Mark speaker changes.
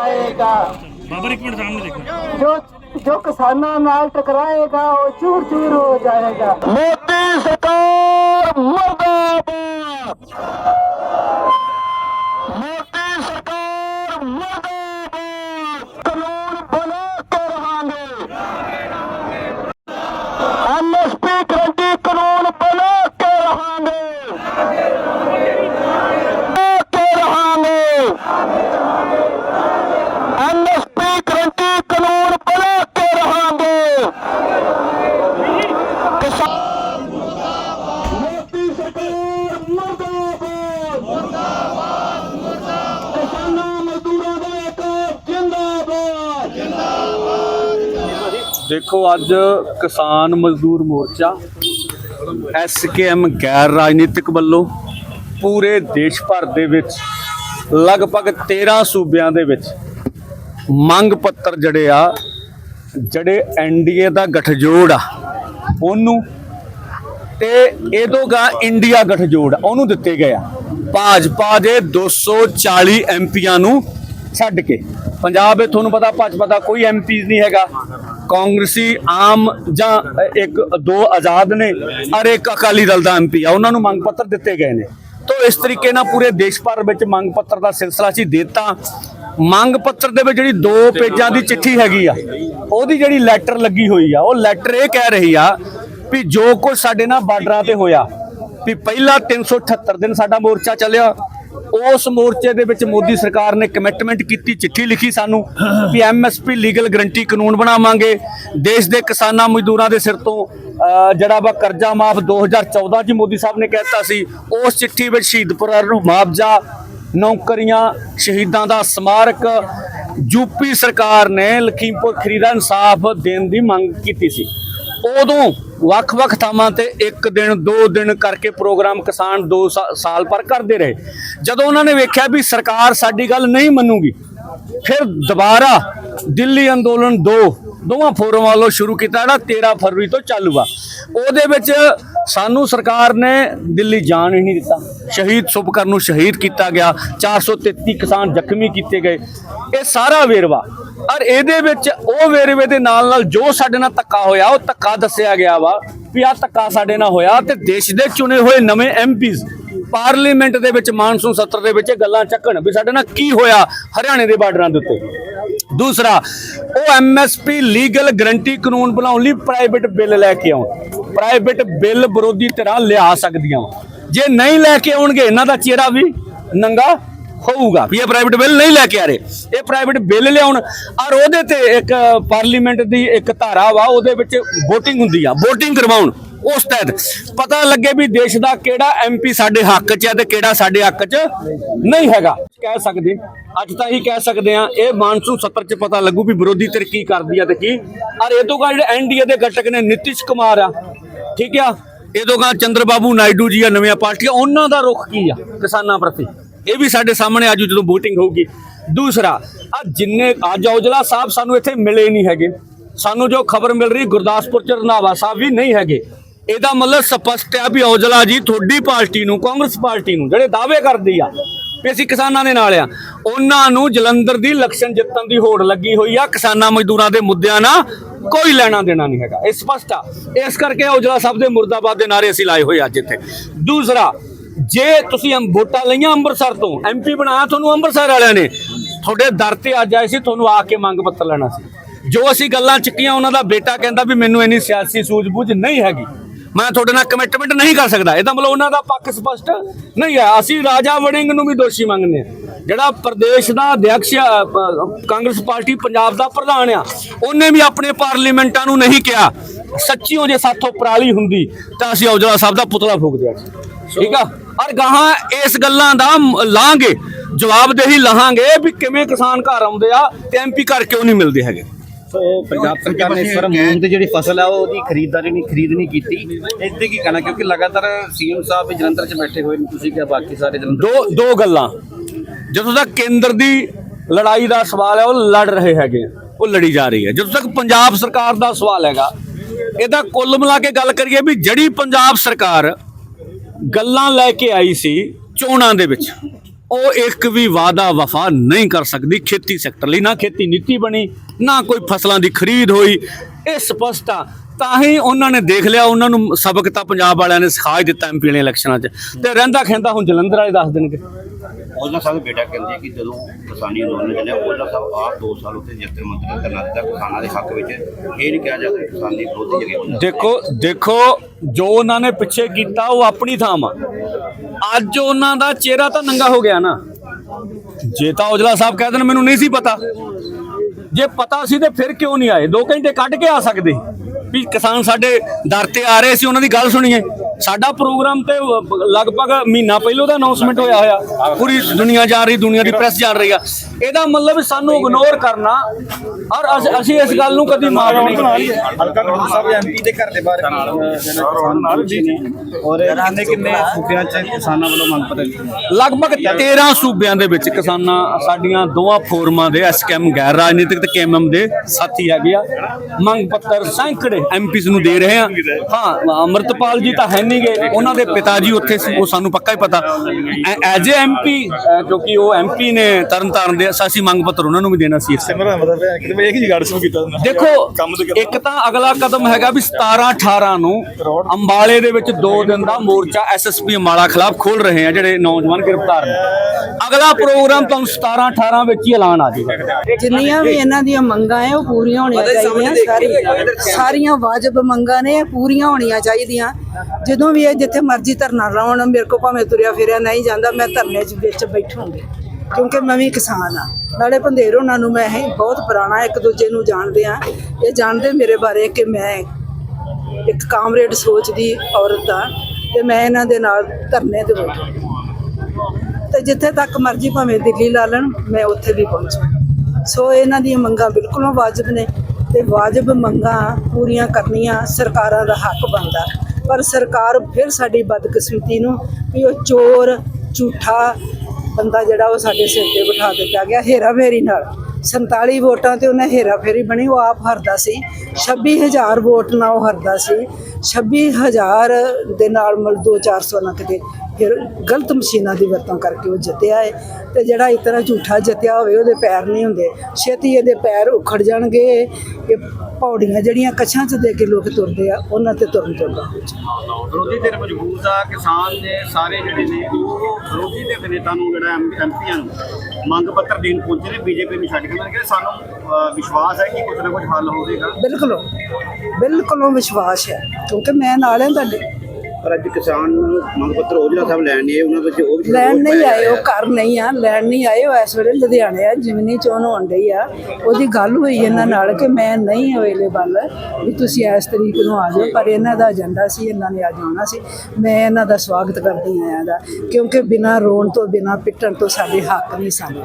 Speaker 1: ਆਏਗਾ
Speaker 2: ਬਾਬਰ ਇੱਕ ਮਿੰਟ ਸਾਹਮਣੇ ਦੇਖੋ
Speaker 1: ਜੋ ਜੋ ਕਿਸਾਨਾਂ ਨਾਲ ਟਕਰਾਏਗਾ ਉਹ ਚੂਰ ਚੂਰ ਹੋ ਜਾਏਗਾ ਮੋਦੀ ਸਰਕਾਰ ਮਰਦਾਬਾਦ ਮੋਦੀ ਸਰਕਾਰ ਮਰਦਾਬਾਦ ਕਾਨੂੰਨ ਬਣਾ ਕੇ ਰਹਾਂਗੇ ਐਮਐਸਪੀ ਗਰੰਟੀ ਕਾਨੂੰਨ ਬਣਾ ਕੇ ਰਹਾਂਗੇ ਬਣਾ ਕੇ ਰਹਾਂਗੇ ਐਮਐਸਪੀ ਗਰੰਟੀ ਕਾਨੂੰਨ ਬਣਾ ਕੇ ਰਹਾਂਗੇ ਕਿਸਾਨ ਮੋਦੀ ਸਰਕਾਰ ਮੁਰਦਾਬਾਦ ਮੁਰਦਾਬਾਦ ਮੁਰਦਾਬਾਦ ਕਿਸਾਨਾਂ ਮਜ਼ਦੂਰਾਂ ਦਾ ਇੱਕ ਜਿੰਦਾਬਾਦ
Speaker 3: ਦੇਖੋ ਅੱਜ ਕਿਸਾਨ ਮਜ਼ਦੂਰ ਮੋਰਚਾ ਐਸਕੇਐਮ ਗੈਰ ਰਾਜਨੀਤਿਕ ਵੱਲੋਂ ਪੂਰੇ ਦੇਸ਼ ਭਰ ਦੇ ਵਿੱਚ ਲਗਭਗ 13 ਸੂਬਿਆਂ ਦੇ ਵਿੱਚ ਮੰਗ ਪੱਤਰ ਜਿਹੜੇ ਆ, ਜਿਹੜੇ ਐਨਡੀਏ ਦਾ ਗਠਜੋੜ ਆ, ਉਹਨੂੰ ਤੇ ਇਹਦੋਂ ਗਾ ਇੰਡੀਆ ਗਠਜੋੜ ਉਹਨੂੰ ਦਿੱਤੇ ਗਏ ਆ। ਭਾਜਪਾ ਦੇ 240 ਐਮਪੀਆਂ ਨੂੰ ਛੱਡ ਕੇ। ਪੰਜਾਬ ਵਿੱਚ ਤੁਹਾਨੂੰ ਪਤਾ ਭਾਜਪਾ ਦਾ ਕੋਈ ਐਮਪੀਜ਼ ਨਹੀਂ ਹੈਗਾ। ਕਾਂਗਰਸੀ ਆਮ ਜਾਂ ਇੱਕ ਦੋ ਆਜ਼ਾਦ ਨੇ ਔਰ ਇੱਕ ਅਕਾਲੀ ਦਲ ਦਾ ਐਮਪੀ ਆ। ਉਹਨਾਂ ਨੂੰ ਮੰਗ ਪੱਤਰ ਦਿੱਤੇ ਗਏ ਨੇ। ਤੋ ਇਸ ਤਰੀਕੇ ਨਾਲ ਪੂਰੇ ਦੇਸ਼ ਭਰ ਵਿੱਚ ਮੰਗ ਪੱਤਰ ਦਾ ਸਿਲਸਿਲਾ ਸੀ ਦਿੱਤਾ। ਮੰਗ ਪੱਤਰ ਦੇ ਵਿੱਚ ਜਿਹੜੀ ਦੋ ਪੇਜਾਂ ਦੀ ਚਿੱਠੀ ਹੈਗੀ ਆ, ਉਹਦੀ ਜਿਹੜੀ ਲੈਟਰ ਲੱਗੀ ਹੋਈ ਆ, ਉਹ ਲੈਟਰ ਇਹ ਕਹਿ ਰਹੀ ਆ ਵੀ ਜੋ ਕੁਝ ਸਾਡੇ ਨਾਲ ਬਾਰਡਰਾਂ ਤੇ ਹੋਇਆ, ਵੀ ਪਹਿਲਾ 378 ਦਿਨ ਸਾਡਾ ਮੋਰਚਾ ਚੱਲਿਆ ਉਸ ਮੋਰਚੇ ਦੇ ਵਿੱਚ ਮੋਦੀ ਸਰਕਾਰ ਨੇ ਕਮਿਟਮੈਂਟ ਕੀਤੀ, ਚਿੱਠੀ ਲਿਖੀ ਸਾਨੂੰ ਵੀ ਐਮਐਸਪੀ ਲੀਗਲ ਗਰੰਟੀ ਕਾਨੂੰਨ ਬਣਾਵਾਂਗੇ। ਦੇਸ਼ ਦੇ ਕਿਸਾਨਾਂ ਮਜ਼ਦੂਰਾਂ ਦੇ ਸਿਰ ਤੋਂ ਜਿਹੜਾ ਵਾ ਕਰਜ਼ਾ ਮਾਫ 2014 ਚ ਮੋਦੀ ਸਾਹਿਬ ਨੇ ਕਹਿਤਾ ਸੀ, ਉਸ ਚਿੱਠੀ ਵਿੱਚ ਸ਼ਹੀਦ ਨੂੰ ਮੁਆਵਜ਼ਾ, ਨੌਕਰੀਆਂ, ਸ਼ਹੀਦਾਂ ਦਾ ਸਮਾਰਕ ਯੂਪੀ ਸਰਕਾਰ ਨੇ ਲਖੀਮਪੁਰ ਖਰੀਦਾ ਦਾ ਇਨਸਾਫ ਦੇਣ ਦੀ ਮੰਗ ਕੀਤੀ ਸੀ। ਉਦੋਂ ਵੱਖ-ਵੱਖ ਥਾਵਾਂ ਤੇ ਇੱਕ ਦਿਨ, ਦੋ ਦਿਨ ਕਰਕੇ ਪ੍ਰੋਗਰਾਮ ਕਿਸਾਨ 2 ਸਾਲ ਪਰ ਕਰਦੇ ਰਹੇ। ਜਦੋਂ ਉਹਨਾਂ ਨੇ ਵੇਖਿਆ ਵੀ ਸਰਕਾਰ ਸਾਡੀ ਗੱਲ ਨਹੀਂ ਮੰਨੂਗੀ, ਫਿਰ ਦੁਬਾਰਾ ਦਿੱਲੀ ਅੰਦੋਲਨ 2 ਦੋਵਾਂ ਫੋਰਮ ਵੱਲੋਂ ਸ਼ੁਰੂ ਕੀਤਾ ਜਿਹੜਾ 13 ਫਰਵਰੀ ਤੋਂ ਚਾਲੂ ਆ। ਉਹਦੇ ਵਿੱਚ ਸਾਨੂੰ ਸਰਕਾਰ ਨੇ ਦਿੱਲੀ ਜਾਣ ਹੀ ਨਹੀਂ ਦਿੱਤਾ। ਸ਼ਹੀਦ ਸੁਭਕਰ ਨੂੰ ਸ਼ਹੀਦ ਕੀਤਾ ਗਿਆ 433 ਕਿਸਾਨ ਜ਼ਖਮੀ ਕੀਤੇ ਗਏ। ਇਹ ਸਾਰਾ ਵੇਰਵਾ ਔਰ ਇਹਦੇ ਵਿੱਚ ਉਹ ਵੇਰਵੇ ਦੇ ਨਾਲ ਨਾਲ ਜੋ ਸਾਡੇ ਨਾਲ ਧੱਕਾ ਹੋਇਆ, ਉਹ ਧੱਕਾ ਦੱਸਿਆ ਗਿਆ ਵਾ ਵੀ ਆ ਧੱਕਾ ਸਾਡੇ ਨਾਲ ਹੋਇਆ ਤੇ ਦੇਸ਼ ਦੇ ਚੁਣੇ ਹੋਏ ਨਵੇਂ ਐਮਪੀਜ਼ ਪਾਰਲੀਮੈਂਟ ਦੇ ਵਿੱਚ, ਮਾਨਸੂਨ ਸੱਤਰ ਦੇ ਵਿੱਚ ਇਹ ਗੱਲਾਂ ਚੱਕਣ ਵੀ ਸਾਡੇ ਨਾਲ ਕੀ ਹੋਇਆ ਹਰਿਆਣੇ ਦੇ ਬਾਰਡਰਾਂ ਦੇ ਉੱਤੇ ਦੂਸਰਾ, ਉਹ ਐਮਐਸਪੀ ਲੀਗਲ ਗਰੰਟੀ ਕਾਨੂੰਨ ਬਣਾਉਣ ਲਈ ਪ੍ਰਾਈਵੇਟ ਬਿੱਲ ਲੈ ਕੇ ਆਉਣ ਪ੍ਰਾਈਵੇਟ ਬਿੱਲ ਵਿਰੋਧੀ ਧਿਰਾਂ ਲਿਆ ਸਕਦੀਆਂ ਵਾਂ। ਜੇ ਨਹੀਂ ਲੈ ਕੇ ਆਉਣਗੇ, ਇਹਨਾਂ ਦਾ ਚਿਹਰਾ ਵੀ ਨੰਗਾ ਹੋਊਗਾ। ਵੀ ਇਹ ਪ੍ਰਾਈਵੇਟ ਬਿੱਲ ਨਹੀਂ ਲੈ ਕੇ ਆ ਰਹੇ। ਇਹ ਪ੍ਰਾਈਵੇਟ ਬਿੱਲ ਲਿਆਉਣ। ਔਰ ਉਹਦੇ ਤੇ ਇੱਕ ਪਾਰਲੀਮੈਂਟ ਦੀ ਇੱਕ ਧਾਰਾ ਵਾ, ਉਹਦੇ ਵਿੱਚ VOTING ਹੁੰਦੀ ਆ। VOTING ਕਰਵਾਉਣ। ਉਸ ਤਹਿਤ ਪਤਾ ਲੱਗੇ ਵੀ ਦੇਸ਼ ਦਾ ਕਿਹੜਾ ਐਮਪੀ ਸਾਡੇ ਹੱਕ 'ਚ ਹੈ ਤੇ ਕਿਹੜਾ ਸਾਡੇ ਹੱਕ 'ਚ ਨਹੀਂ ਹੈਗਾ। ਕਹਿ ਸਕਦੇ ਅੱਜ ਤਾਂ ਹੀ ਕਹਿ ਸਕਦੇ ਆ ਇਹ ਮਾਨਸੂ ਸੱਤਰ 'ਚ ਪਤਾ ਲੱਗੂ ਵੀ ਵਿਰੋਧੀ ਧਿਰ ਕੀ ਕਰਦੀ ਆ ਤੇ ਕੀ। ਔਰ ਇਹ ਤੋਂ ਗਾ ਜਿਹੜੇ ਐਨਡੀਏ ਦੇ ਘਟਕ ਨੇ, ਨਿਤਿਸ਼ ਕੁਮਾਰ ਆ। ਠੀਕ ਆ? ਇਹ ਤੋਂ ਗਾ ਚੰਦਰ ਬਾਬੂ ਨਾਇਡੂ ਜੀ ਆ, ਨਵੀਆਂ ਪਾਰਟੀਆਂ। ਉਹਨਾਂ ਦਾ ਰੁਖ ਕੀ ਆ? ਕਿਸਾਨਾਂ ਪ੍ਰਤੀ। ਇਹ ਵੀ ਸਾਡੇ ਸਾਹਮਣੇ ਆਜੂ ਜਦੋਂ VOTING ਹੋਊਗੀ। ਦੂਸਰਾ ਆ ਜਿੰਨੇ ਅੱਜ ਔਜਲਾ ਸਾਹਿਬ ਸਾਨੂੰ ਇੱਥੇ ਮਿਲੇ ਨਹੀਂ ਹੈਗੇ। ਸਾਨੂੰ ਜੋ ਖਬਰ ਮਿਲ ਰਹੀ, ਗੁਰਦਾਸਪੁਰ ਚ ਰੰਧਾਵਾ ਸਾਹਿਬ ਵੀ ਨਹੀਂ ਹੈਗੇ। ਇਹਦਾ ਮਤਲਬ ਸਪਸ਼ਟ ਹੈ ਵੀ ਔਜਲਾ ਜੀ ਤੁਹਾਡੀ ਪਾਰਟੀ ਨੂੰ, ਕਾਂਗਰਸ ਪਾਰਟੀ ਨੂੰ, ਜਿਹੜੇ ਦਾਅਵੇ ਕਰਦੀ ਆ, ਵੀ ਅਸੀਂ ਕਿਸਾਨਾਂ ਦੇ ਨਾਲ ਆ, ਉਹਨਾਂ ਨੂੰ ਜਲੰਧਰ ਦੀ ਇਲੈਕਸ਼ਨ ਜਿੱਤਣ ਦੀ ਹੋੜ ਲੱਗੀ ਹੋਈ ਆ। ਕਿਸਾਨਾਂ ਮਜ਼ਦੂਰਾਂ ਦੇ ਮੁੱਦਿਆਂ ਨਾਲ ਕੋਈ ਲੈਣਾ ਦੇਣਾ ਨਹੀਂ ਹੈਗਾ। ਇਹ ਸਪਸ਼ਟ ਆ। ਇਸ ਕਰਕੇ ਔਜਲਾ ਸਾਹਿਬ ਦੇ ਮੁਰਦਾਬਾਦ ਦੇ ਨਾਰੇ ਅਸੀਂ ਲਾਏ ਹੋਏ ਅੱਜ ਇੱਥੇ। ਦੂਸਰਾ ਜੇ ਤੁਸੀਂ ਵੋਟਾਂ ਲਈਆਂ ਅੰਮ੍ਰਿਤਸਰ ਤੋਂ ਐਮਪੀ ਬਣਾਇਆ ਤੁਹਾਨੂੰ ਅੰਮ੍ਰਿਤਸਰ ਵਾਲਿਆਂ ਨੇ। ਤੁਹਾਡੇ ਦਰ ਤੇ ਅੱਜ ਆਏ ਸੀ ਤੁਹਾਨੂੰ ਆ ਕੇ ਮੰਗ ਪੱਤਰ ਲੈਣਾ ਸੀ। ਜੋ ਅਸੀਂ ਗੱਲਾਂ ਚੱਕੀਆਂ ਉਹਨਾਂ ਦਾ ਬੇਟਾ ਕਹਿੰਦਾ ਵੀ ਮੈਨੂੰ ਇੰਨੀ ਸਿਆਸੀ ਸੂਝ-ਬੂਝ ਨਹੀਂ ਹੈਗੀ। ਮੈਂ ਤੁਹਾਡੇ ਨਾਲ ਕਮਿਟਮੈਂਟ ਨਹੀਂ ਕਰ ਸਕਦਾ। ਇਹਦਾ ਮਤਲਬ ਉਹਨਾਂ ਦਾ ਪੱਖ ਸਪਸ਼ਟ ਨਹੀਂ ਹੈ। ਅਸੀਂ ਰਾਜਾ ਵੜਿੰਗ ਨੂੰ ਵੀ ਦੋਸ਼ੀ ਮੰਗਦੇ ਹਾਂ। ਜਿਹੜਾ ਪ੍ਰਦੇਸ਼ ਦਾ ਅਧਿਕਸ਼ ਆ, ਕਾਂਗਰਸ ਪਾਰਟੀ ਪੰਜਾਬ ਦਾ ਪ੍ਰਧਾਨ ਆ ਉਹਨੇ ਵੀ ਆਪਣੇ ਪਾਰਲੀਮੈਂਟਾਂ ਨੂੰ ਨਹੀਂ ਕਿਹਾ। ਸੱਚੀਓ ਜੇ ਸਾਥੋਂ ਪਰਾਲੀ ਹੁੰਦੀ ਤਾਂ ਅਸੀਂ ਔਜਲਾ ਸਾਹਿਬ ਦਾ ਪੁਤਲਾ ਫੂਕ ਦਿਆ ਠੀਕ ਆ? ਔਰ ਗਾਹਾਂ ਇਸ ਗੱਲਾਂ ਦਾ ਲਾਂਗੇ ਜਵਾਬਦੇਹੀ ਲਹਾਂਗੇ ਵੀ ਕਿਵੇਂ ਕਿਸਾਨ ਘਰ ਆਉਂਦੇ ਆ ਤੇ ਐਮਪੀ ਘਰ ਕਿਉਂ ਨਹੀਂ ਮਿਲਦੇ ਹੈਗੇ।
Speaker 4: ਸੋ ਪੰਜਾਬ ਸਰਕਾਰ ਨੇ ਇਸ ਵਾਰ ਮੂੰਗ ਦੀ ਜਿਹੜੀ ਫਸਲ ਆ ਉਹਦੀ ਖਰੀਦਦਾਰੀ ਨਹੀਂ ਖਰੀਦ ਨਹੀਂ ਕੀਤੀ। ਇਸ ਤੇ ਕੀ ਕਹਿਣਾ ਕਿਉਂਕਿ ਲਗਾਤਾਰ ਸੀਐਮ ਸਾਹਿਬ ਵੀ ਜਲੰਧਰ 'ਚ ਬੈਠੇ ਹੋਏ ਨੇ ਤੁਸੀਂ ਕਿਹਾ ਬਾਕੀ ਸਾਰੇ ਜਲੰਧਰ
Speaker 3: ਦੋ ਦੋ ਗੱਲਾਂ। ਜਦੋਂ ਤੱਕ ਕੇਂਦਰ ਦੀ ਲੜਾਈ ਦਾ ਸਵਾਲ ਹੈ ਉਹ ਲੜ ਰਹੇ ਹੈਗੇ ਆ, ਉਹ ਲੜੀ ਜਾ ਰਹੀ ਹੈ। ਜਦੋਂ ਤੱਕ ਪੰਜਾਬ ਸਰਕਾਰ ਦਾ ਸਵਾਲ ਹੈਗਾ ਇਹਦਾ ਕੁੱਲ ਮਿਲਾ ਕੇ ਗੱਲ ਕਰੀਏ ਵੀ ਜਿਹੜੀ ਪੰਜਾਬ ਸਰਕਾਰ ਗੱਲਾਂ ਲੈ ਕੇ ਆਈ ਸੀ ਚੋਣਾਂ ਦੇ ਵਿੱਚ। ਉਹ ਇੱਕ ਵੀ ਵਾਅਦਾ ਵਫਾ ਨਹੀਂ ਕਰ ਸਕਦੀ, ਖੇਤੀ ਸੈਕਟਰ ਲਈ। ਨਾ ਖੇਤੀ ਨੀਤੀ ਬਣੀ, ਨਾ ਕੋਈ ਫਸਲਾਂ ਦੀ ਖਰੀਦ ਹੋਈ। ਇਹ ਸਪਸ਼ਟ ਆ। ਤਾਂ ਹੀ ਉਹਨਾਂ ਨੇ ਦੇਖ ਲਿਆ, ਉਹਨਾਂ ਨੂੰ ਸਬਕ ਤਾਂ ਪੰਜਾਬ ਵਾਲਿਆਂ ਨੇ ਸਿਖਾ ਹੀ ਦਿੱਤਾ ਐਮਪੀ ਵਾਲੀਆਂ ਇਲੈਕਸ਼ਨਾਂ 'ਚ। ਤੇ ਰਹਿੰਦਾ ਖੈਂਦਾ ਹੁਣ ਜਲੰਧਰ ਵਾਲੇ ਦੱਸ ਦੇਣਗੇ।
Speaker 5: ਉਹਨਾਂ ਸਾਹਿਬ ਬੇਟਾ ਕਹਿੰਦੇ ਕਿ ਜਦੋਂ ਕਿਸਾਨੀ ਅੰਦੋਲਨ ਚੱਲਿਆ ਉਹਨਾਂ ਸਾਹਿਬ ਆਪ 2 ਸਾਲ ਉੱਤੇ ਜੱਥੇ ਮੰਤਰੀ ਕਰਨਾ ਦਿੱਤਾ ਕਿਸਾਨਾਂ ਦੇ ਹੱਕ ਵਿੱਚ। ਇਹ ਨਹੀਂ ਕਿਹਾ ਜਾ ਸਕਦਾ ਕਿਸਾਨੀ ਵਿਰੋਧੀ ਜਿਹੜੇ
Speaker 3: ਦੇਖੋ ਦੇਖੋ, ਜੋ ਉਹਨਾਂ ਨੇ ਪਿੱਛੇ ਕੀਤਾ, ਉਹ ਆਪਣੀ ਥਾਂ ਆ। ਅੱਜ ਉਹਨਾਂ ਦਾ ਚਿਹਰਾ ਤਾਂ ਨੰਗਾ ਹੋ ਗਿਆ ਨਾ। ਜੇ ਤਾਂ ਔਜਲਾ ਸਾਹਿਬ ਕਹਿ ਦੇਣ, ਮੈਨੂੰ ਨਹੀਂ ਸੀ ਪਤਾ। ਜੇ ਪਤਾ ਸੀ ਤੇ ਫਿਰ ਕਿਉਂ ਨਹੀਂ ਆਏ? 2 ਘੰਟੇ ਕੱਢ ਕੇ ਆ ਸਕਦੇ। ਵੀ ਕਿਸਾਨ ਸਾਡੇ ਦਰ ਤੇ ਆ ਰਹੇ ਸੀ, ਉਹਨਾਂ ਦੀ ਗੱਲ ਸੁਣੀਏ। ਸਾਡਾ ਪ੍ਰੋਗਰਾਮ ਤੇ ਲਗਭਗ ਮਹੀਨਾ ਪਹਿਲਾਂ ਦਾ ਅਨਾਉਂਸਮੈਂਟ ਹੋਇਆ ਹੋਇਆ। ਪੂਰੀ ਦੁਨੀਆ ਜਾਣ ਰਹੀ ਦੁਨੀਆ ਦੀ ਪ੍ਰੈਸ ਜਾਣ ਰਹੀ ਆ। ਇਹਦਾ ਮਤਲਬ ਸਾਨੂੰ ਇਗਨੋਰ ਕਰਨਾ ਔਰ ਅਸ- ਇਸ ਗੱਲ ਨੂੰ ਕਦੀ ਮਾਫ ਨਹੀਂ
Speaker 4: ਹਲਕਾ ਕਪੂਰ ਸਾਹਿਬ ਐਮਪੀ ਦੇ ਘਰ ਦੇ ਬਾਹਰ ਔਰ ਕਿੰਨੇ ਕਿੰਨੇ ਸੂਬਿਆਂ 'ਚ ਕਿਸਾਨਾਂ ਵੱਲੋਂ ਮੰਗ ਪੱਤਰ
Speaker 3: ਲਗਭਗ 13 ਸੂਬਿਆਂ ਦੇ ਵਿੱਚ ਕਿਸਾਨਾਂ ਸਾਡੀਆਂ ਦੋਵਾਂ ਫੋਰਮਾਂ ਦੇ ਐਸਕੇਐਮ ਗੈਰ ਰਾਜਨੀਤਿਕ ਤੇ ਕੇਐਮਐਮ ਦੇ ਸਾਥੀ ਹੈਗੇ ਆ। ਮੰਗ ਪੱਤਰ ਸੈਂਕੜੇ ਐਮਪੀਸ ਨੂੰ ਦੇ ਰਹੇ ਆ। ਹਾਂ ਅਮਰਤਪਾਲ ਜੀ ਤਾਂ ਹੈ ਨਹੀਂਗੇ ਉਹਨਾਂ ਦੇ ਪਿਤਾ ਜੀ ਉੱਥੇ ਸੀ ਉਹ ਸਾਨੂੰ ਪੱਕਾ ਹੀ ਪਤਾ। ਐਜ ਏ ਐਮਪੀ ਕਿਉਂਕਿ ਉਹ ਐਮਪੀ ਨੇ ਤਰਨਤਾਰਨ ਦੇ ਅਸੀਂ ਮੰਗ ਪੱਤਰ ਉਹਨਾਂ ਨੂੰ ਵੀ ਦੇਣਾ ਸੀ ਇਸੇ ਦੇਖੋ ਇੱਕ ਤਾਂ ਅਗਲਾ ਕਦਮ ਹੈਗਾ ਵੀ 17 18 ਨੂੰ ਅੰਬਾਲੇ ਦੇ ਵਿੱਚ 2 ਦਿਨ ਦਾ ਮੋਰਚਾ ਐਸਐਸਪੀ ਅੰਬਾਲਾ ਖਿਲਾਫ ਖੋਲ ਰਹੇ ਆ ਜਿਹੜੇ ਨੌਜਵਾਨ ਗ੍ਰਿਫਤਾਰ ਨੇ। ਅਗਲਾ ਪ੍ਰੋਗਰਾਮ ਤੁਹਾਨੂੰ 17 18 ਵਿੱਚ ਹੀ ਐਲਾਨ ਆ ਜਾਏਗਾ।
Speaker 6: ਜਿੰਨੀਆਂ ਵੀ ਇਹਨਾਂ ਦੀਆਂ ਮੰਗਾਂ ਹੈ ਉਹ ਪੂਰੀਆਂ ਹੋਣੀਆਂ ਚਾਹੀਦੀਆਂ ਸਾਰੀ- ਸਾਰੀਆਂ ਵਾਜਬ ਮੰਗਾਂ ਨੇ ਪੂਰੀਆਂ ਹੋਣੀਆਂ ਚਾਹੀਦੀਆਂ। ਜਦੋਂ ਵੀ ਇਹ ਜਿੱਥੇ ਮਰਜ਼ੀ ਧਰਨਾ ਲਾਉਣ, ਮੇਰੇ ਕੋ ਭਾਵੇਂ ਤੁਰਿਆ ਫਿਰਿਆ ਨਹੀਂ ਜਾਂਦਾ, ਮੈਂ ਧਰਨੇ 'ਚ ਵਿੱਚ ਬੈਠੂੰਗੀ। ਕਿਉਂਕਿ ਮੈਂ ਵੀ ਕਿਸਾਨ ਆ ਨਾਲੇ ਪੰਧੇਰ ਉਹਨਾਂ ਨੂੰ ਮੈਂ ਇਹ ਬਹੁਤ ਪੁਰਾਣਾ ਇੱਕ ਦੂਜੇ ਨੂੰ ਜਾਣਦੇ ਆ ਇਹ ਜਾਣਦੇ ਮੇਰੇ ਬਾਰੇ ਕਿ ਮੈਂ ਇੱਕ ਕਾਮਰੇਡ ਸੋਚ ਦੀ ਔਰਤ ਆ ਤੇ ਮੈਂ ਇਹਨਾਂ ਦੇ ਨਾਲ ਧਰਨੇ ਤੇ ਬੈਠੂੰਗੀ। ਤੇ ਜਿੱਥੇ ਤੱਕ ਮਰਜ਼ੀ ਭਾਵੇਂ ਦਿੱਲੀ ਲਾ ਲੈਣ, ਮੈਂ ਉੱਥੇ ਵੀ ਪਹੁੰਚਾਂ ਸੋ ਇਹਨਾਂ ਦੀਆਂ ਮੰਗਾਂ ਬਿਲਕੁਲ ਵਾਜਬ ਨੇ ਤੇ ਵਾਜਬ ਮੰਗਾਂ ਪੂਰੀਆਂ ਕਰਨੀਆਂ ਸਰਕਾਰਾਂ ਦਾ ਹੱਕ ਬਣਦਾ। ਪਰ ਸਰਕਾਰ ਫਿਰ ਸਾਡੀ ਬਦਕਿਸਮਤੀ ਨੂੰ ਵੀ ਉਹ ਚੋਰ, ਝੂਠਾ ਬੰਦਾ ਜਿਹੜਾ ਉਹ ਸਾਡੇ ਸਿਰ ਤੇ ਬਿਠਾ ਦਿੱਤਾ ਗਿਆ ਹੇਰਾ ਫੇਰੀ ਨਾਲ। 47 ਵੋਟਾਂ ਤੇ ਉਹਨੇ ਹੇਰਾ ਫੇਰੀ ਬਣੀ, ਉਹ ਆਪ ਹਰਦਾ ਸੀ। 26000 ਵੋਟ ਨਾਲ ਉਹ ਹਰਦਾ ਸੀ। 26000 ਦੇ ਨਾਲ ਮਲ 2-400 ਨਾ ਕਿਤੇ ਫਿਰ ਗਲਤ ਮਸ਼ੀਨਾਂ ਦੀ ਵਰਤੋਂ ਕਰਕੇ ਉਹ ਜਿੱਤਿਆ ਹੈ ਤੇ ਜਿਹੜਾ ਇਸ ਤਰ੍ਹਾਂ ਝੂਠਾ ਜਿੱਤਿਆ ਹੋਵੇ, ਉਹਦੇ ਪੈਰ ਨਹੀਂ ਹੁੰਦੇ। ਛੇਤੀ ਇਹਦੇ ਪੈਰ ਉਖੜ ਜਾਣਗੇ। ਇਹ ਪੌੜੀਆਂ ਜਿਹੜੀਆਂ ਕਛਾਂ 'ਚ ਦੇ ਕੇ ਲੋਕ ਤੁਰਦੇ ਆ, ਉਹਨਾਂ ਤੇ ਤੁਰਨ ਜੋਗਾ
Speaker 4: ਵਿਰੋਧੀ ਧਿਰ ਮਜਬੂਰ ਆ, ਕਿਸਾਨ ਦੇ ਸਾਰੇ ਜਿਹੜੇ ਨੇ, ਉਹ ਵਿਰੋਧੀ ਧਿਰ ਦੇ ਨੇਤਾ ਨੂੰ ਜਿਹੜਾ ਐਮਪੀਆਂ ਨੂੰ। ਮੰਗ ਪੱਤਰ ਦੇਣ ਪਹੁੰਚੇ ਨੇ, ਬੀਜੇਪੀ ਨੂੰ ਛੱਡ ਕੇ ਮੈਂ ਕਿਹਾ ਸਾਨੂੰ ਵਿਸ਼ਵਾਸ ਹੈ ਕਿ ਕੁਝ ਨਾ ਕੁਝ ਹੱਲ ਹੋਵੇਗਾ।
Speaker 6: ਬਿਲਕੁਲ ਬਿਲਕੁਲ ਵਿਸ਼ਵਾਸ ਹੈ, ਕਿਉਂਕਿ ਮੈਂ ਨਾਲ ਹਾਂ ਤੁਹਾਡੇ।
Speaker 5: ਪਰ ਅੱਜ ਕਿਸਾਨ ਮੰਗ ਪੱਤਰ ਔਜਲਾ ਸਾਹਿਬ ਲੈਣ ਨਹੀਂ ਆਏ ਉਹਨਾਂ ਵਿੱਚ ਉਹ ਵੀ
Speaker 6: ਲੈਣ ਨਹੀਂ ਆਏ ਉਹ ਘਰ ਨਹੀਂ ਆ ਲੈਣ ਨਹੀਂ ਆਏ ਉਹ ਇਸ ਵੇਲੇ ਲੁਧਿਆਣੇ ਆ ਜਿਮਨੀ ਚੋਣ ਹੋਣ ਡਈ ਆ। ਉਹਦੀ ਗੱਲ ਹੋਈ ਇਹਨਾਂ ਨਾਲ ਕਿ ਮੈਂ ਨਹੀਂ ਅਵੇਲੇਬਲ ਵੀ ਤੁਸੀਂ ਇਸ ਤਰੀਕ ਨੂੰ ਆ ਜਾਓ ਪਰ ਇਹਨਾਂ ਦਾ ਏਜੰਡਾ ਸੀ ਇਹਨਾਂ ਨੇ ਅੱਜ ਆਉਣਾ ਸੀ। ਮੈਂ ਇਹਨਾਂ ਦਾ ਸਵਾਗਤ ਕਰਦੀ ਹਾਂ ਇਹਦਾ ਕਿਉਂਕਿ ਬਿਨਾਂ ਰੋਣ ਤੋਂ ਬਿਨਾਂ ਪਿੱਟਣ ਤੋਂ ਸਾਡੇ ਹੱਕ ਨਹੀਂ ਸਾਨੂੰ